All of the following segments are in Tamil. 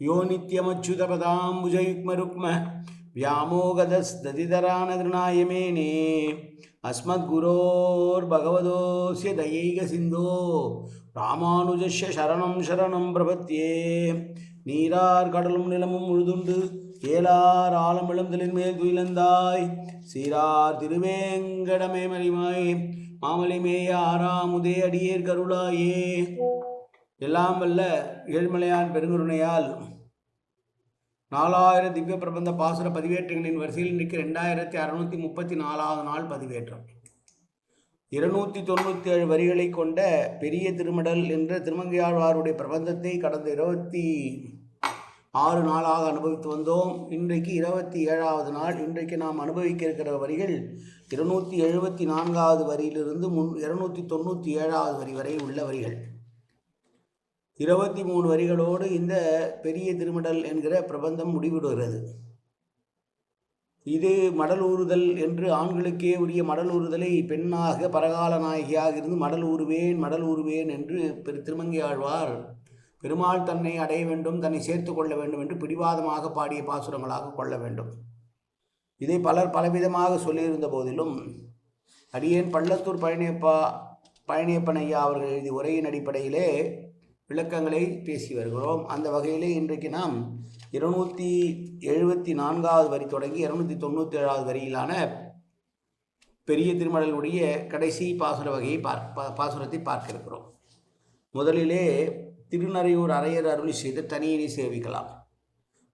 യോ നിത്യമച്യുതപദാംബുജയുഗ്മരുക്മ വ്യാമോഗതസ്തതിതരാനഗൃണായമേനേ അസ്മദ്ഗുരോർഭഗവതോസ്യ ദയൈക സിന്ധോ രാമാനുജസ്യ ശരണം ശരണം പ്രപത്യേ നീരാർ കടലും നിലമും ഉഴുതുണ്ട് ஏலார் ஆலமிழந்தலின் மேல் துயிலந்தாய் சீரார் திருவேங்கடமே மலிமாய் மாமலிமேய ஆறாமுதே அடியேர் கருளாயே எல்லாம் வல்ல ஏழ்மலையான் பெருங்குருணையால் நாலாயிரம் திவ்ய பிரபந்த பாசுர பதிவேற்றங்களின் வரிசையில் இன்றைக்கு ரெண்டாயிரத்தி அறுநூத்தி முப்பத்தி நாலாவது நாள் பதிவேற்றம். இருநூத்தி தொண்ணூற்றி ஏழு வரிகளை கொண்ட பெரிய திருமடல் என்ற திருமங்கையாழ்வாருடைய பிரபந்தத்தை கடந்த இருபத்தி ஆறு நாளாக அனுபவித்து வந்தோம். இன்றைக்கு இருபத்தி ஏழாவது நாள். இன்றைக்கு நாம் அனுபவிக்க இருக்கிற வரிகள் இருநூற்றி எழுபத்தி நான்காவது வரியிலிருந்து முன் இருநூற்றி தொண்ணூற்றி ஏழாவது வரி வரை உள்ள வரிகள். இருபத்தி மூணு வரிகளோடு இந்த பெரிய திருமடல் என்கிற பிரபந்தம் முடிவிடுகிறது. இது மடல் ஊறுதல் என்று ஆண்களுக்கே உரிய மடல் ஊறுதலை பெண்ணாக பரகால நாயகியாக இருந்து மடல் ஊறுவேன் மடல் ஊறுவேன் என்று பெரு திருமங்கி ஆழ்வார் பெருமாள் தன்னை அடைய வேண்டும் தன்னை சேர்த்து கொள்ள வேண்டும் என்று பிடிவாதமாக பாடிய பாசுரங்களாக கொள்ள வேண்டும். இதை பலர் பலவிதமாக சொல்லியிருந்த போதிலும் அடியேன் பள்ளத்தூர் பழனியப்பா பழனியப்பன் ஐயா அவர்கள் எழுதிய உரையின் அடிப்படையிலே விளக்கங்களை பேசி வருகிறோம். அந்த வகையிலே இன்றைக்கு நாம் இருநூற்றி எழுபத்தி நான்காவது வரி தொடங்கி இருநூற்றி தொண்ணூற்றி ஏழாவது வரியிலான பெரிய திருமடலுடைய கடைசி பாசுர வகையை பார்க்க பாசுரத்தை பார்க்க இருக்கிறோம். முதலிலே திருநறையூர் அரையர் அருளி செய்த தனியினை சேவிக்கலாம்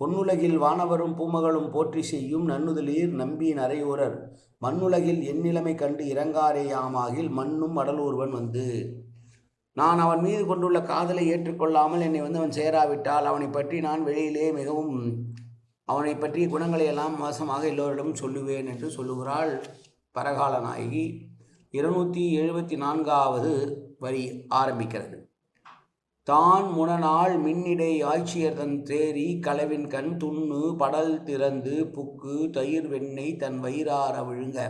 பொன்னுலகில் வானவரும் பூமகளும் போற்றி செய்யும் நன்னுதலீர் நம்பி நரையூரர் மண்ணுலகில் எந்நிலைமை கண்டு இறங்காரேயாமாகில் மண்ணும் அடலூர்வன் வந்து. நான் அவன் மீது கொண்டுள்ள காதலை ஏற்றுக்கொள்ளாமல் என்னை வந்து அவன் சேராவிட்டால் அவனை பற்றி நான் வெளியிலே மிகவும் அவனை பற்றிய குணங்களை எல்லாம் மோசமாக எல்லோரிடம் சொல்லுவேன் என்று சொல்லுகிறாள் பரகால நாயகி இருநூற்றி எழுபத்தி நான்காவது வரி ஆரம்பிக்கிறது. தான் முனநாள் மின்னிடை ஆட்சியர் தன் தேரி களவின் கண் துண்ணு படல் திறந்து புக்கு தயிர் வெண்ணெய் தன் வயிறார விழுங்க.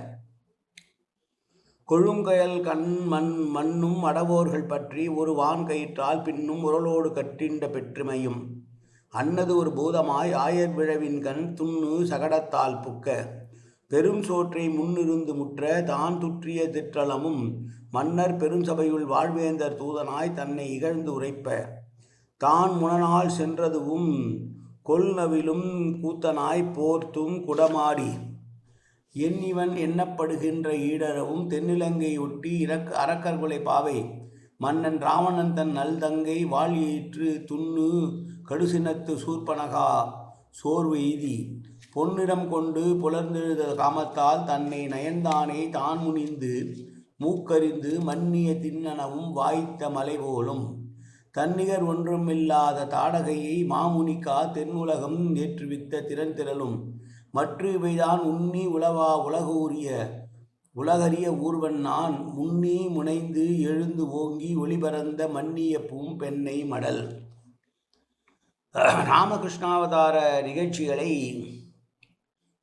கொழுங்கயல் கண் மண் மண்ணும் அடவோர்கள் பற்றி ஒரு வான் கயிற்றால் பின்னும் உரலோடு கட்டிண்ட பெற்றுமையும். அன்னது ஒரு பூதமாய் ஆயர் விழவின் கண் துண்ணு சகடத்தால் புக்க. பெரும் சோற்றை முன்னிருந்து முற்ற தான் துற்றிய திற்றலமும் மன்னர் பெருஞ்சபையுள் வாழ்வேந்தர் தூதனாய் தன்னை இகழ்ந்து உரைப்ப. தான் முனனால் சென்றதுவும் கொல்நவிலும் கூத்தனாய் போர்த்தும் குடமாடி. எண்ணிவன் எண்ணப்படுகின்ற ஈடரவும் தென்னிலங்கை ஒட்டி இறக் அரக்கர்குலை பாவை. மன்னன் ராவணன் தன் நல்தங்கை வாழியிற்று துண்ணு கடுசினத்து சூர்பனகா சோர்வெய்தி பொன்னிடம் கொண்டு புலர்ந்தெழுத காமத்தால் தன்னை நயந்தானே தான் முனிந்து மூக்கறிந்து மன்னிய திண்ணனவும் வாய்த்த மலை போலும். தன்னிகர் ஒன்றுமில்லாத தாடகையை மாமுனிக்கா தென்னுலகம் ஏற்றுவித்த திறன் திரளும். மற்ற இவைதான் உண்ணி உளவா உலகூரிய உலகறிய ஊர்வன் நான் முன்னி முனைந்து எழுந்து ஓங்கி ஒளிபரந்த மன்னிய பூம் பெண்ணை மடல். ராமகிருஷ்ணாவதார நிகழ்ச்சிகளை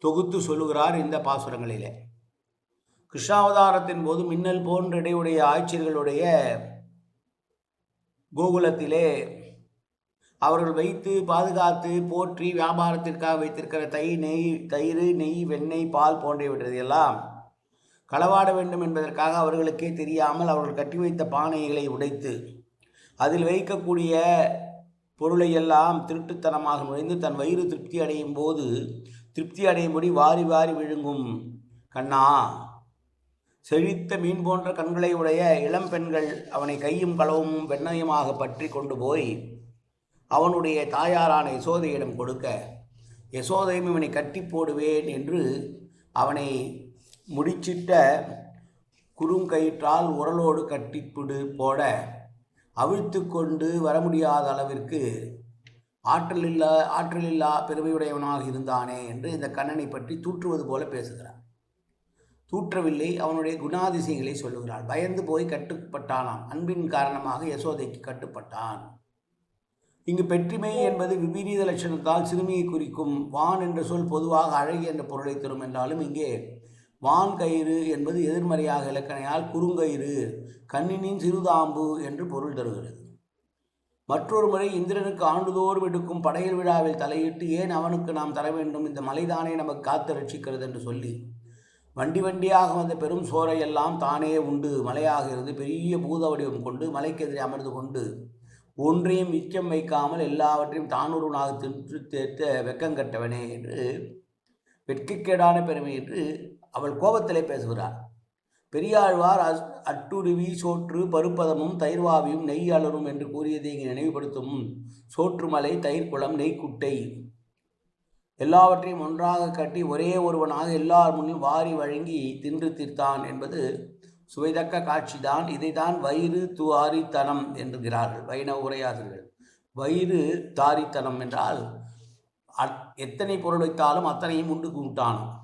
தொகுத்து சொல்லுகிறார் இந்த பாசுரங்களிலே. கிருஷ்ணாவதாரத்தின் போது மின்னல் போன்ற இடையுடைய ஆட்சியர்களுடைய கோகுலத்திலே அவர்கள் வைத்து பாதுகாத்து போற்றி வியாபாரத்திற்காக வைத்திருக்கிற தை நெய் தயிர் நெய் வெண்ணெய் பால் போன்றவற்றையெல்லாம் களவாட வேண்டும் என்பதற்காக அவர்களுக்கே தெரியாமல் அவர்கள் கட்டி வைத்த பானைகளை உடைத்து அதில் வைக்கக்கூடிய பொருளை எல்லாம் திருட்டுத்தனமாக நுழைந்து தன் வயிறு திருப்தி அடையும் போது திருப்தி அடையும்படி வாரி வாரி விழுங்கும். கண்ணா செழித்த மீன் போன்ற கண்களை உடைய இளம் பெண்கள் அவனை கையும் களவும் வெண்ணயமாக பற்றி கொண்டு போய் அவனுடைய தாயாரான யசோதையிடம் கொடுக்க யசோதையும் இவனை கட்டி போடுவேன் என்று அவனை முடிச்சிட்ட குறுங்கயிற்றால் உரலோடு கட்டிப்பிடு போட அவிழ்த்து கொண்டு வர முடியாத அளவிற்கு ஆற்றல் இல்லா பெருமையுடையவனாக இருந்தானே என்று இந்த கண்ணனை பற்றி தூற்றுவது போல பேசுகிறார் தூற்றவில்லை அவனுடைய குணாதிசயங்களை சொல்லுகிறாள். பயந்து போய் கட்டுப்பட்டானாம். அன்பின் காரணமாக யசோதைக்கு கட்டுப்பட்டான். இங்கு பெற்றிமை என்பது விபரீத லட்சணத்தால் சிறுமியை குறிக்கும் வான் என்ற சொல் பொதுவாக அழகி என்ற பொருளை தரும் என்றாலும் இங்கே வான் கயிறு என்பது எதிர்மறையாக இலக்கணையால் குறுங்கயிறு கண்ணினின் சிறுதாம்பு என்று பொருள் தருகிறது. மற்றொரு முறை இந்திரனுக்கு ஆண்டுதோறும் எடுக்கும் படையல் விழாவில் தலையிட்டு ஏன் அவனுக்கு நாம் தர வேண்டும்? இந்த மலைதானே நமக்கு காத்து ரட்சிக்கிறது என்று சொல்லி வண்டி வண்டியாக வந்த பெரும் சோறையெல்லாம் தானே உண்டு. மலையாக இருந்து பெரிய பூத வடிவம் கொண்டு மலைக்கெதிரே அமர்ந்து கொண்டு ஒன்றையும் மிச்சம் வைக்காமல் எல்லாவற்றையும் தானொருவனாக தின்று தேர்த்த வெக்கங்கட்டவனே என்று வெட்கக்கேடான பெருமை என்று அவள் கோபத்திலே பேசுகிறார் பெரியாழ்வார் அஸ் அட்டுருவி சோற்று பருப்பதமும் தயிர்வாவியும் நெய் அலரும் என்று கூறியதை இங்கே நினைவுபடுத்தும் சோற்றுமலை தயிர்குளம் நெய்க்குட்டை எல்லாவற்றையும் ஒன்றாக கட்டி ஒரே ஒருவனாக எல்லார் முன்னும் வாரி வழங்கி தின்று தீர்த்தான் என்பது சுவைதக்க காட்சிதான். இதைதான் வயிறு துவாரித்தனம் என்கிறார்கள். வைணவ உரையாசிரியர்கள் வயிறு தாரித்தனம் என்றால் அத்- எத்தனை பொருள் வைத்தாலும் அத்தனையும் உண்டு கூட்டான்.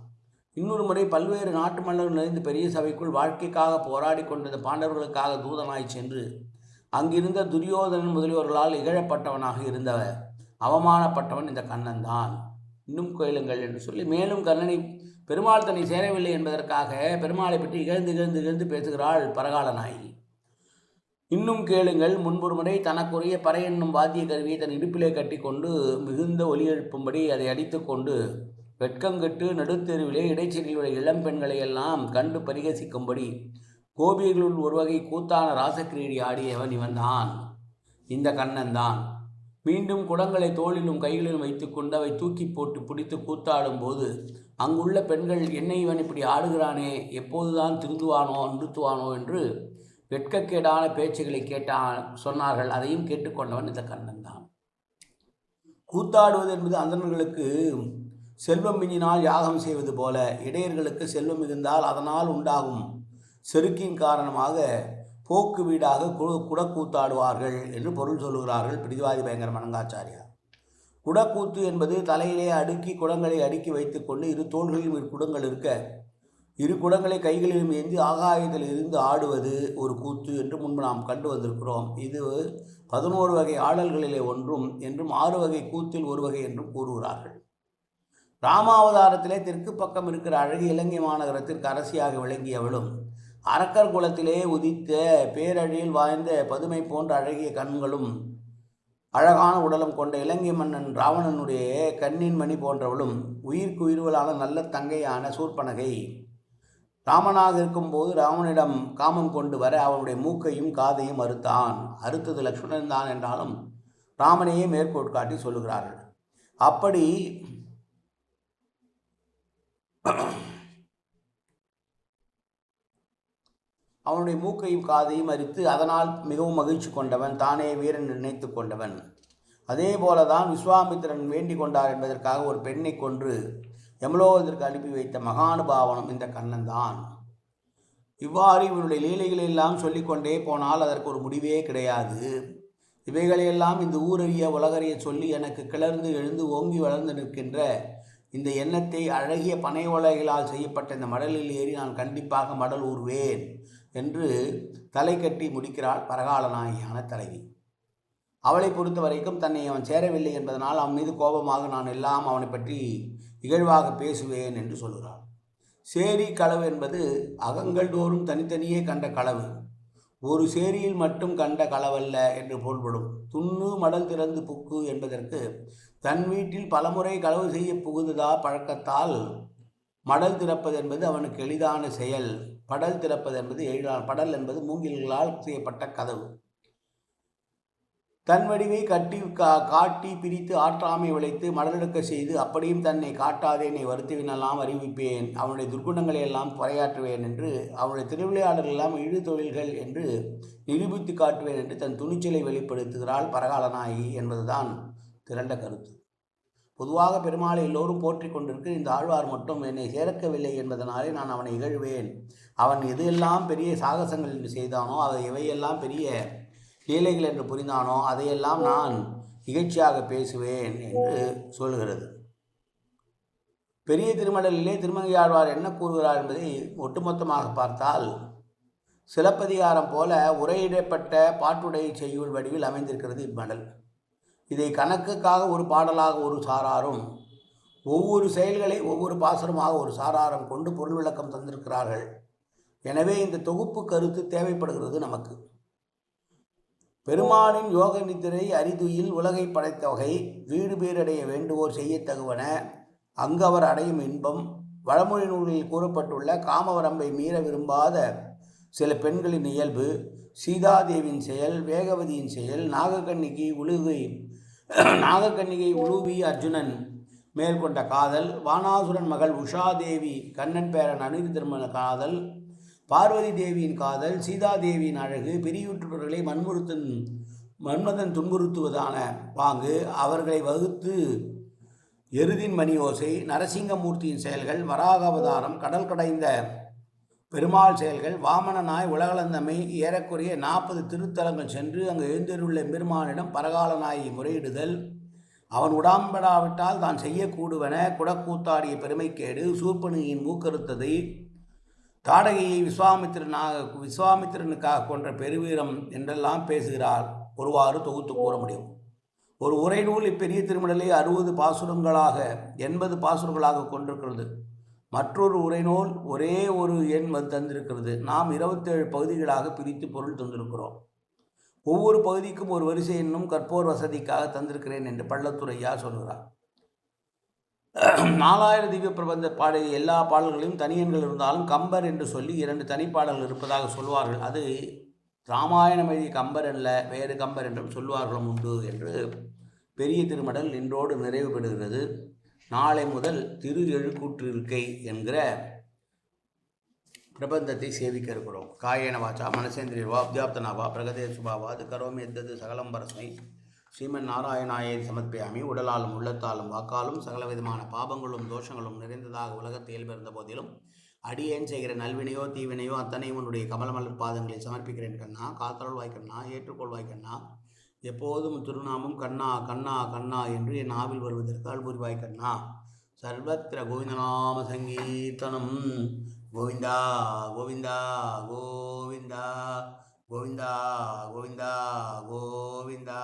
இன்னொரு முறை பல்வேறு நாட்டு மன்னர்கள் நிறைந்த பெரிய சபைக்குள் வாழ்க்கைக்காக போராடி கொண்டிருந்த பாண்டவர்களுக்காக தூதனாய் சென்று அங்கிருந்த துரியோதனன் முதலியோர்களால் இகழப்பட்டவனாக இருந்தவர். அவமானப்பட்டவன் இந்த கண்ணன் தான் இன்னும் கோயிலுங்கள் என்று சொல்லி மேலும் கண்ணனை பெருமாள் தன்னை சேரவில்லை என்பதற்காக பெருமாளை பற்றி இகழ்ந்து இகழ்ந்து இகழ்ந்து பேசுகிறாள் பரகால நாயகி. இன்னும் கேளுங்கள் முன்பொரு முறை தனக்குரிய பறை என்னும் வாத்திய கருவியை தன் இடுப்பிலே கட்டிக்கொண்டு மிகுந்த ஒலி எழுப்பும்படி அதை அடித்துக்கொண்டு வெட்கங்கெட்டு நடுத்தெருவிலே இடைச்செறியில் உள்ள இளம் பெண்களை எல்லாம் கண்டு பரிகசிக்கும்படி கோபியர்களுள் ஒரு வகை கூத்தான ராசக்கிரீடி ஆடியவன் இவன்தான். இந்த கண்ணன் தான் மீண்டும் குடங்களை தோளிலும் கைகளிலும் வைத்துக்கொண்டு அவை தூக்கி போட்டு பிடித்து கூத்தாடும் போது அங்குள்ள பெண்கள் என்னை இவன் இப்படி ஆடுகிறானே எப்போதுதான் திருந்துவானோ நிறுத்துவானோ என்று வெட்கக்கேடான பேச்சுகளை கேட்டான் சொன்னார்கள். அதையும் கேட்டுக்கொண்டவன் இந்த கண்ணன் தான். கூத்தாடுவது என்பது அந்தனர்களுக்கு செல்வம் மிஞ்சினால் யாகம் செய்வது போல இடையர்களுக்கு செல்வம் மிகுந்தால் அதனால் உண்டாகும் செருக்கின் காரணமாக போக்கு வீடாக கு குடக்கூத்தாடுவார்கள் என்று பொருள் சொல்லுகிறார்கள் பிரிதிவாதி பயங்கர மனங்காச்சாரியார் குடக்கூத்து என்பது தலையிலே அடுக்கி குடங்களை அடுக்கி வைத்துக்கொண்டு இரு தோள்களிலும் இரு குடங்கள் இருக்க. இரு குடங்களை கைகளிலும் ஏந்தி ஆகாயத்தில் இருந்து ஆடுவது ஒரு கூத்து என்று முன்பு நாம் கண்டு வந்திருக்கிறோம். இது பதினோரு வகை ஆடல்களிலே ஒன்றும் என்றும் ஆறு வகை கூத்தில் ஒரு வகை என்றும் கூறுகிறார்கள். ராமாவதாரத்திலே தெற்கு பக்கம் இருக்கிற அழகிய இலங்கை மாநகரத்திற்கு அரசியாக விளங்கியவளும் அரக்கர் குலத்திலே உதித்த பேரழியில் வாய்ந்த பதுமை போன்ற அழகிய கண்களும் அழகான உடலம் கொண்ட இலங்கை மன்னன் ராவணனுடைய கண்ணின் மணி போன்றவளும் உயிர்க்கு உயிர்வலான நல்ல தங்கையான சூர்பனகை. ராமனாக இருக்கும்போது ராவனிடம் காமம் கொண்டு வர அவனுடைய மூக்கையும் காதையும் அறுத்தான். அறுத்தது லக்ஷ்மணன் தான் என்றாலும் ராமனையே மேற்கோட்காட்டி சொல்லுகிறார்கள். அப்படி அவனுடைய மூக்கையும் காதையும் அரித்து அதனால் மிகவும் மகிழ்ச்சி கொண்டவன் தானே வீரன் நினைத்து கொண்டவன். அதே போலதான் விஸ்வாமித்திரன் வேண்டிக் கொண்டார் என்பதற்காக ஒரு பெண்ணை கொன்று யமலோகத்திற்கு அனுப்பி வைத்த மகானுபாவனம் இந்த கண்ணன் தான் இவ்வாறு இவனுடைய லீலைகளை எல்லாம் சொல்லிக்கொண்டே போனால் அதற்கு ஒரு முடிவே கிடையாது. இவைகளையெல்லாம் இந்த ஊரறிய உலகறிய சொல்லி எனக்கு கிளர்ந்து எழுந்து ஓங்கி வளர்ந்து நிற்கின்ற இந்த எண்ணத்தை அழகிய பனை ஓலைகளால் செய்யப்பட்ட இந்த மடலில் ஏறி நான் கண்டிப்பாக மடல் ஊர்வேன் என்று தலை கட்டி முடிக்கிறாள் பரகாலநாயகியான தலைவி. அவளை பொறுத்த வரைக்கும் தன்னை அவன் சேரவில்லை என்பதனால் அவன் மீது கோபமாக நான் எல்லாம் அவனை பற்றி இகழ்வாக பேசுவேன் என்று சொல்கிறாள் சேரி களவு என்பது அகங்கள் தோறும் தனித்தனியே கண்ட களவு. ஒரு சேரியில் மட்டும் கண்ட களவல்ல என்று பொருள்படும் துண்ணு மடல் திறந்து புக்கு என்பதற்கு தன் வீட்டில் பலமுறை களவு செய்ய புகுந்ததா பழக்கத்தால் மடல் திறப்பது என்பது அவனுக்கு எளிதான செயல். படல் திறப்பது என்பது எளிதான படல் என்பது மூங்கில்களால் செய்யப்பட்ட கதவு. தன் வடிவை கட்டி கா காட்டி பிரித்து ஆற்றாமை உழைத்து மடலெடுக்க செய்து அப்படியும் தன்னை காட்டாதே என்னை வருத்துவினெல்லாம் அறிவிப்பேன் அவனுடைய துர்க்குணங்களை எல்லாம் பறையாற்றுவேன் என்று அவனுடைய திருவிளையாடல்கள் எல்லாம் இழு தொழில்கள் என்று நிரூபித்து காட்டுவேன் என்று தன் துணிச்சலை வெளிப்படுத்துகிறாள் பரகாலநாயகி என்பதுதான் திரண்ட கருத்து. பொதுவாக பெருமாளை எல்லோரும் போற்றிக் கொண்டிருக்க இந்த ஆழ்வார் மட்டும் என்னை சேர்க்கவில்லை என்பதனாலே நான் அவனை இகழ்வேன். அவன் எதையெல்லாம் பெரிய சாகசங்கள் என்று செய்தானோ அதை இவையெல்லாம் பெரிய லீலைகள் என்று புரிந்தானோ அதையெல்லாம் நான் நிகழ்ச்சியாக பேசுவேன் என்று சொல்கிறது. பெரிய திருமடலிலே திருமங்கையாழ்வார் என்ன கூறுகிறார் என்பதை ஒட்டுமொத்தமாக பார்த்தால் சிலப்பதிகாரம் போல உரையிடப்பட்ட பாட்டுடை செய்யுள் வடிவில் அமைந்திருக்கிறது இம்மடல். இதை கணக்குக்காக ஒரு பாடலாக ஒரு சாராரும் ஒவ்வொரு செயல்களை ஒவ்வொரு பாசனமாக ஒரு சாராரம் கொண்டு பொருள் விளக்கம் தந்திருக்கிறார்கள். எனவே இந்த தொகுப்பு கருத்து தேவைப்படுகிறது நமக்கு. பெருமானின் யோக நித்திரை அரிதுயில் உலகை படைத்த வகை வீடு பேரடைய வேண்டுவோர் செய்யத்தகுவன அங்கு அவர் அடையும் இன்பம் வடமொழி நூலில் கூறப்பட்டுள்ள காமவரம்பை மீற விரும்பாத சில பெண்களின் இயல்பு சீதாதேவியின் செயல் வேகவதியின் செயல் நாகக்கண்ணிகை உழுகை நாகக்கண்ணிகை உழுவி அர்ஜுனன் மேற்கொண்ட காதல் வானாசுரன் மகள் உஷாதேவி கண்ணன் பேரன் அனிரு திருமண காதல் பார்வதி தேவியின் காதல் சீதாதேவியின் அழகு பிரியுற்றவர்களை மன்முறுத்தன் மன்மதன் துன்புறுத்துவதான பாங்கு அவர்களை வகுத்து எருதின் மணி ஓசை நரசிங்கமூர்த்தியின் செயல்கள் வராக அவதாரம் கடல் கடைந்த பெருமாள் செயல்கள் வாமன நாய் உலகளந்தமை ஏறக்குறைய நாற்பது திருத்தலங்கள் சென்று அங்கு எழுந்திருள்ள பெருமானிடம் பரகால நாயை முறையிடுதல். அவன் உடாம்படாவிட்டால் தான் செய்யக்கூடுவன குடக்கூத்தாடிய பெருமைக்கேடு சூர்பனியின் மூக்கறுத்ததை தாடகையை விஸ்வாமித்திரனாக விஸ்வாமித்திரனுக்காக கொன்ற பெருவீரம் என்றெல்லாம் பேசுகிறார். ஒருவாறு தொகுத்து கூற முடியும். ஒரு உரைநூல் இப்பெரிய திருமடலை அறுபது பாசுரங்களாக எண்பது பாசுரங்களாக கொண்டிருக்கிறது. மற்றொரு உரைநூல் ஒரே ஒரு எண் வந்து தந்திருக்கிறது. நாம் இருபத்தேழு பகுதிகளாக பிரித்து பொருள் தந்திருக்கிறோம். ஒவ்வொரு பகுதிக்கும் ஒரு வரிசை என்னும் கற்போர் வசதிக்காக தந்திருக்கிறேன் என்று பள்ளத்துறையா சொல்கிறார். நாலாயிரம் திவ்ய பிரபந்த பாடல் எல்லா பாடல்களையும் தனியன்கள் இருந்தாலும் கம்பர் என்று சொல்லி இரண்டு தனிப்பாடல்கள் இருப்பதாக சொல்வார்கள். அது ராமாயணம் எழுதிய கம்பர் அல்ல வேறு கம்பர் என்றும் சொல்வார்களும் உண்டு என்று பெரிய திருமடல் இன்றோடு நிறைவு பெறுகிறது. நாளை முதல் திரு எழுக்கூற்று இருக்கை என்கிற பிரபந்தத்தை சேவிக்க இருக்கிறோம் காயேன வாச்சா மனசேந்திரியவா அப்தியாப்தனாவா பிரகதேசுபாவா அது கரோமி எத்தது சகலம் பரஸ்மை ஸ்ரீமன் நாராயணாயை சமர்ப்பியாமி உடலாலும் உள்ளத்தாலும் வாக்காலும் சகலவிதமான பாபங்களும் தோஷங்களும் நிறைந்ததாக உலகத்தில் இயல்பிருந்த போதிலும் அடியேன் செய்கிற நல்வினையோ தீவினையோ அத்தனையும் உன்னுடைய கமலமலர் பாதங்களை சமர்ப்பிக்கிறேன் கண்ணா. காத்தருள் வாய்க்கண்ணா ஏற்றுக்கொள்வாய் கண்ணா. எப்போதும் திருநாமம் கண்ணா கண்ணா கண்ணா என்று என் ஆவில் வருவதற்கு அல்புரிவாய் கண்ணா. சர்வத்திர கோவிந்தநாம சங்கீர்த்தனம். கோவிந்தா கோவிந்தா கோவிந்தா கோவிந்தா கோவிந்தா கோவிந்தா.